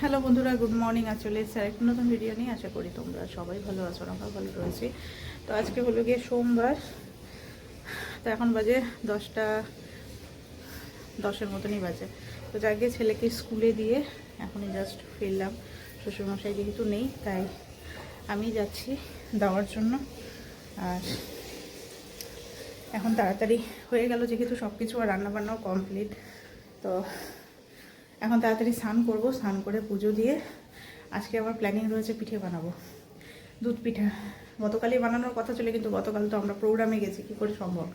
Hello বন্ধুরা, good morning আসলে sir একটা নতুন ভিডিও নিয়ে। আশা করি তোমরা সবাই ভালো আছো আমরা ভালো রয়েছি। তো আজকে হলো গিয়ে সোমবার। তো এখন বাজে দশটা, দশের মতনই বাজে। তো যাকে ছেলেকে স্কুলে দিয়ে এখনই জাস্ট ফিরলাম। শ্বশুরমশাই যেহেতু নেই, তাই আমি যাচ্ছি দেওয়ার জন্য। আর এখন তাড়াতাড়ি হয়ে গেল, যেহেতু সব কিছু আর রান্নাবান্নাও কমপ্লিট তো এখন তাড়াতাড়ি স্নান করব, স্নান করে পুজো দিয়ে আজকে আমার প্ল্যানিং রয়েছে পিঠে বানাবো। দুধ পিঠা। গতকালই বানানোর কথা ছিল, কিন্তু গতকাল তো আমরা প্রোগ্রামে গেছি, কী করে সম্ভব?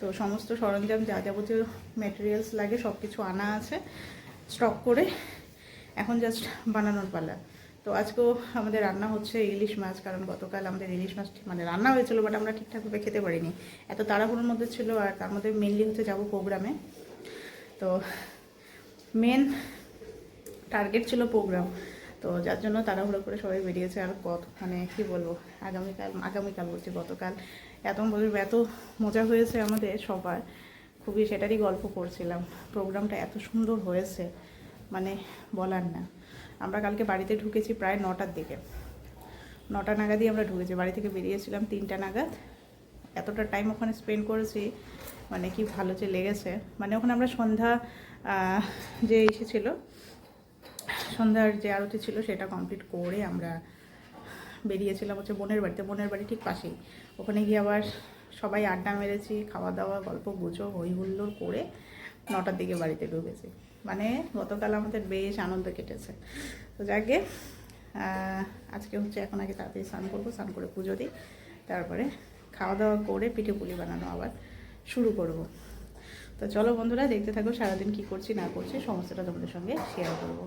তো সমস্ত সরঞ্জাম, যা যাবতীয় ম্যাটেরিয়ালস লাগে সব কিছু আনা আছে স্টক করে এখন জাস্ট বানানোর পালা। তো আজকেও আমাদের রান্না হচ্ছে ইলিশ মাছ, কারণ গতকাল আমাদের ইলিশ মাছ মানে রান্না হয়েছিল বাট আমরা ঠিকঠাকভাবে খেতে পারিনি। এত তাড়াহুড়োর মধ্যে ছিল, আর তার মধ্যে মেনলি হচ্ছে যাব প্রোগ্রামে তো মেন টার্গেট ছিল প্রোগ্রাম তো যার জন্য তাড়াহুড়ো করে সবাই বেরিয়েছে আর কত মানে কি বলব, আগামীকাল আগামীকাল বলছি গতকাল। এত এত মজা হয়েছে আমাদের সবার। খুবই সেটারই গল্প করছিলাম। প্রোগ্রামটা এত সুন্দর হয়েছে মানে বলার না। আমরা কালকে বাড়িতে ঢুকেছি প্রায় নটার দিকে। নটা নাগাদই আমরা ঢুকেছি। বাড়ি থেকে বেরিয়েছিলাম তিনটা নাগাদ। এতটা টাইম ওখানে স্পেন্ড করেছি মানে কি ভালো যে লেগেছে। মানে ওখানে আমরা সন্ধ্যা যে এসেছিল, সন্ধ্যার যে আরতি ছিল সেটা কমপ্লিট করে আমরা বেরিয়েছিলাম হচ্ছে বোনের বাড়িতে। বোনের বাড়ি ঠিক পাশেই। ওখানে গিয়ে আবার সবাই আড্ডা মেরেছি, খাওয়া দাওয়া, গল্প গুজো হই হুল্লোড় করে নটার দিকে বাড়িতে ঢুকেছি। মানে গতকাল আমাদের বেশ আনন্দ কেটেছে। তো যাকে আজকে হচ্ছে এখন আগে তাড়াতাড়ি স্নান করব, স্নান করে পুজো দিই, তারপরে খাওয়া দাওয়া করে পিঠে পুলি বানানো আবার শুরু করব। তো চলো বন্ধুরা, দেখতে থাকো সারাদিন কি করছি, না করছি, সমস্তটা তোমাদের সঙ্গে শেয়ার করব।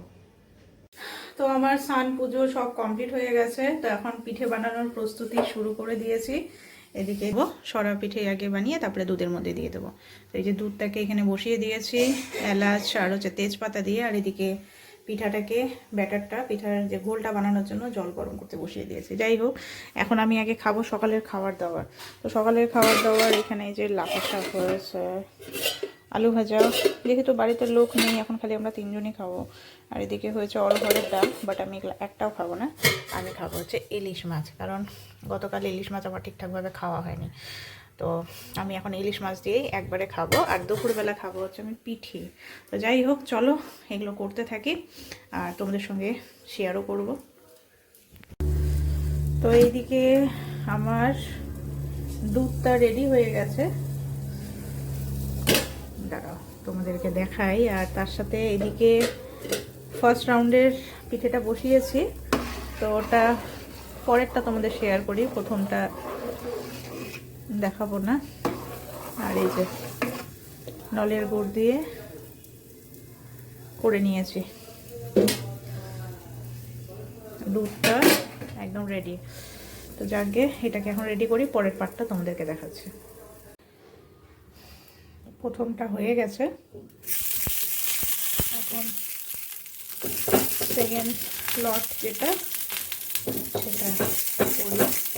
তো আমার সান পুজো সব কমপ্লিট হয়ে গেছে, তো এখন পিঠে বানানোর প্রস্তুতি শুরু করে দিয়েছি। এদিকে সরা পিঠে আগে বানিয়ে তারপরে দুধের মধ্যে দিয়ে দেবো। তো এই যে দুধটাকে এখানে বসিয়ে দিয়েছি, এলাচ, আর হচ্ছে তেজপাতা দিয়ে, আর এদিকে পিঠাটাকে, ব্যাটারটা, পিঠার যে ঘোলটা বানানোর জন্য জল গরম করতে বসিয়ে দিয়েছি। যাই হোক, এখন আমি আগে খাব সকালের খাবার দাবার। তো সকালের খাবার দাবার এখানে যে লাফা শাক হয়েছে, আলু ভাজা। যেহেতু বাড়িতে লোক নেই, এখন খালি আমরা তিনজনই খাব। আর এদিকে হয়েছে অরহরের ডাল বাট আমি একটাও খাব না। আমি খাব হচ্ছে ইলিশ মাছ, কারণ গতকাল ইলিশ মাছ আমার ঠিকঠাকভাবে খাওয়া হয়নি। তো আমি এখন ইলিশ মাছ দিয়েই একবারে খাব আর দুপুরবেলা খাব হচ্ছে আমি পিঠি। তো যাই হোক, চলো এগুলো করতে থাকি আর তোমাদের সঙ্গে শেয়ারও করব। তো এইদিকে আমার দুধটা রেডি হয়ে গেছে। দাঁড়াও, তোমাদেরকে দেখাই। আর তার সাথে এদিকে ফার্স্ট রাউন্ডের পিঠেটা বসিয়েছি। তো ওটা পরেরটা তোমাদের শেয়ার করি, প্রথমটা দেখাবো না। আর এই যে নলের গুড় দিয়ে করে নিয়েছি। দুধটা একদম রেডি তো যাকে এটাকে এখন রেডি করি, পরের পার্টটা তোমাদেরকে দেখাচ্ছি। প্রথমটা হয়ে গেছে। এখন সেকেন্ড লট যেটা, সেটা করি।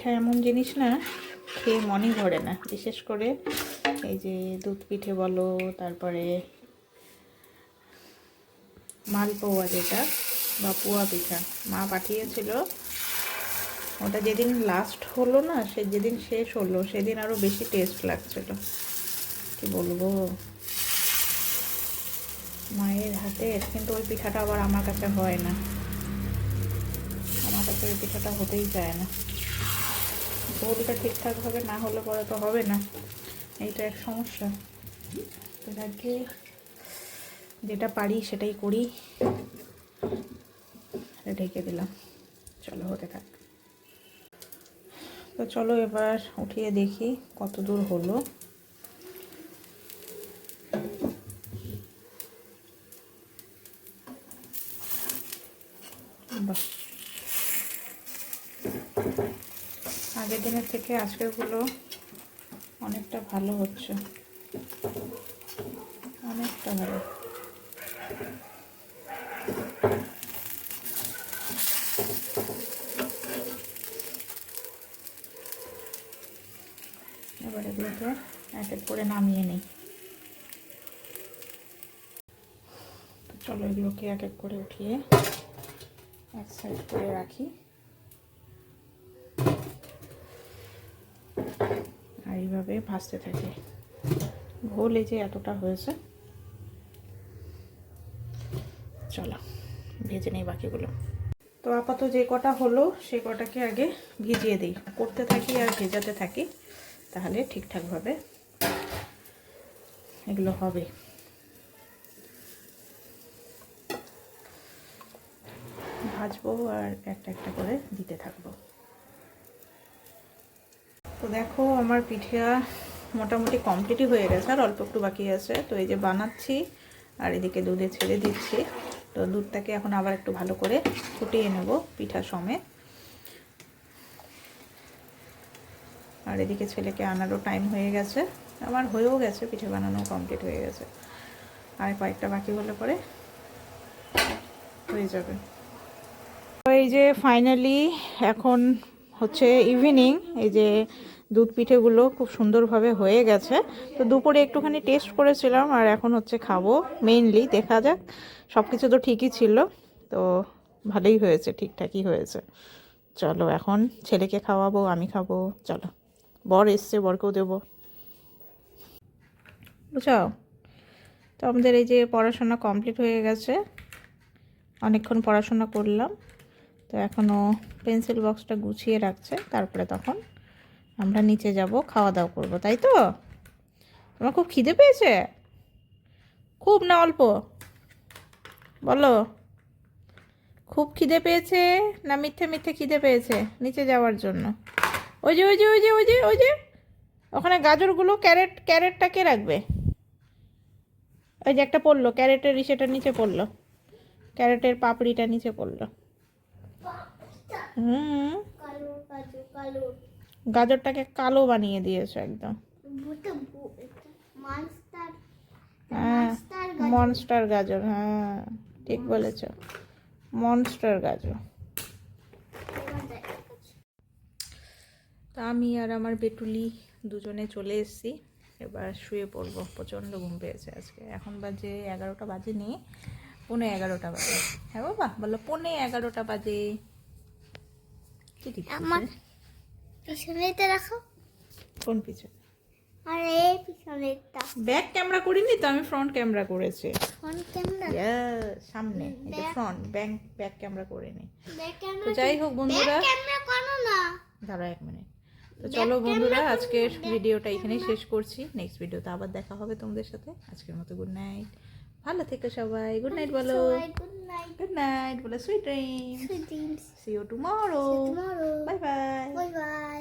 পিঠা এমন জিনিস না খেয়ে মনই ভরে না। বিশেষ করে এই যে দুধ পিঠে বলো, তারপরে মালপোয়া যেটা বা পোয়া পিঠা। মা পাঠিয়েছিল, ওটা যেদিন লাস্ট হলো না, সে যেদিন শেষ হলো, সেদিন আরও বেশি টেস্ট লাগছিল। কি বলব? মায়ের হাতে, কিন্তু ওই পিঠাটা আবার আমার কাছে হয় না। আমার কাছে ওই পিঠাটা হতেই চায় না। ঝোলটা ঠিকঠাকভাবে না হলে পরে তো হবে না। এইটা এক সমস্যা। তো যাকে যেটা পারি সেটাই করি। ঢেকে দিলাম। চলো, হতে থাক। তো চলো এবার উঠিয়ে দেখি কত দূর হলো। আগের দিনের থেকে আজকেরগুলো অনেকটা ভালো হচ্ছে। অনেকটা ভালো। এবার এগুলোকে এক এক করে নামিয়ে নিই। চলো এগুলোকে এক এক করে উঠিয়ে এক সাইড করে রাখি আর এইভাবে ভাজতে থাকি। ঘোল এই যে এতটা হয়েছে। চলো, ভেজে নেই বাকিগুলো। তো আপাতত যে কটা হলো, সে কটাকে আগে ভিজিয়ে দিই। করতে থাকি আর ভেজাতে থাকি, তাহলে ঠিকঠাকভাবে এগুলো হবে। ভাজবো আর একটা একটা করে দিতে থাকব। তো দেখো, আমার পিঠা মোটামুটি কমপ্লিটই হয়ে গেছে, আর অল্প একটু বাকি আছে। তো এই যে বানাচ্ছি, আর এদিকে দুধে ছেড়ে দিচ্ছি। তো দুধটাকে এখন আবার একটু ভালো করে ফুটিয়ে নেব পিঠা সমেত। আর এদিকে ছেলেকে আনারও টাইম হয়ে গেছে। আমার হয়েও গেছে, পিঠে বানানো কমপ্লিট হয়ে গেছে। আর কয়েকটা বাকি হলে পরে হয়ে যাবে। তো এই যে ফাইনালি এখন হচ্ছে ইভিনিং এই যে দুধ পিঠেগুলো খুব সুন্দরভাবে হয়ে গেছে। তো দুপুরে একটুখানি টেস্ট করেছিলাম আর এখন হচ্ছে খাব মেইনলি দেখা যাক সব কিছু তো ঠিকই ছিল। তো ভালোই হয়েছে, ঠিকঠাকই হয়েছে। চলো এখন ছেলেকে খাওয়াবো, আমি খাব, চলো। বর এসছে, বরকেও দেবো। বুঝাও? তো আমাদের এই যে পড়াশোনা কমপ্লিট হয়ে গেছে, অনেকক্ষণ পড়াশোনা করলাম। তো এখনও পেন্সিল বক্সটা গুছিয়ে রাখছে। তারপরে তখন আমরা নিচে যাব খাওয়া দাওয়া করব, তাই তো? তোমার খুব খিদে পেয়েছে? খুব না অল্প? বলো। খুব খিদে পেয়েছে না মিথ্যে মিথ্যে খিদে পেয়েছে নিচে যাওয়ার জন্য? ওই যে ওই যে ওই যে ওই যে ওই যে, ওখানে গাজরগুলো ক্যারেট, ক্যারেটটা কে রাখবে? ওই যে একটা পড়ল ক্যারেটের ইসেটা নিচে পড়ল। ক্যারেটের পাপড়িটা নিচে পড়ল। হুম। গাজরটাকে কালো বানিয়ে দিয়েছ একদম। হ্যাঁ মনস্টার গাজর। হ্যাঁ ঠিক বলেছ। মনস্টার গাজর। তা আমি আর আমার বেটুলি দুজনে চলে এসেছি। এবার শুয়ে পড়ব প্রচণ্ড ঘুম পেয়েছে আজকে। এখন বাজে এগারোটা বাজে নিয়ে পৌনে এগারোটা বাজে। হ্যাঁ বাবা বলো পৌনে এগারোটা বাজে। আমার পিছনেতে রাখো। কোন পিছনে? আর এই পিছনেরটা ব্যাক ক্যামেরা করিনি তো আমি ফ্রন্ট ক্যামেরা করেছি। Phone camera? সামনে এটা ফ্রন্ট ব্যাক ব্যাক ক্যামেরা করিনি। ব্যাক তো যাই হোক বন্ধুরা। ব্যাক ক্যামেরা করো না। দাঁড়া এক মিনিট। তো চলো বন্ধুরা আজকের ভিডিওটা এখানেই শেষ করছি। নেক্সট ভিডিওতে আবার দেখা হবে তোমাদের সাথে। আজকের মতো গুড নাইট ভালো থেকো সবাই। গুড নাইট বলো। গুড নাইট বলো sweet dreams sweet dreams see you tomorrow bye bye bye bye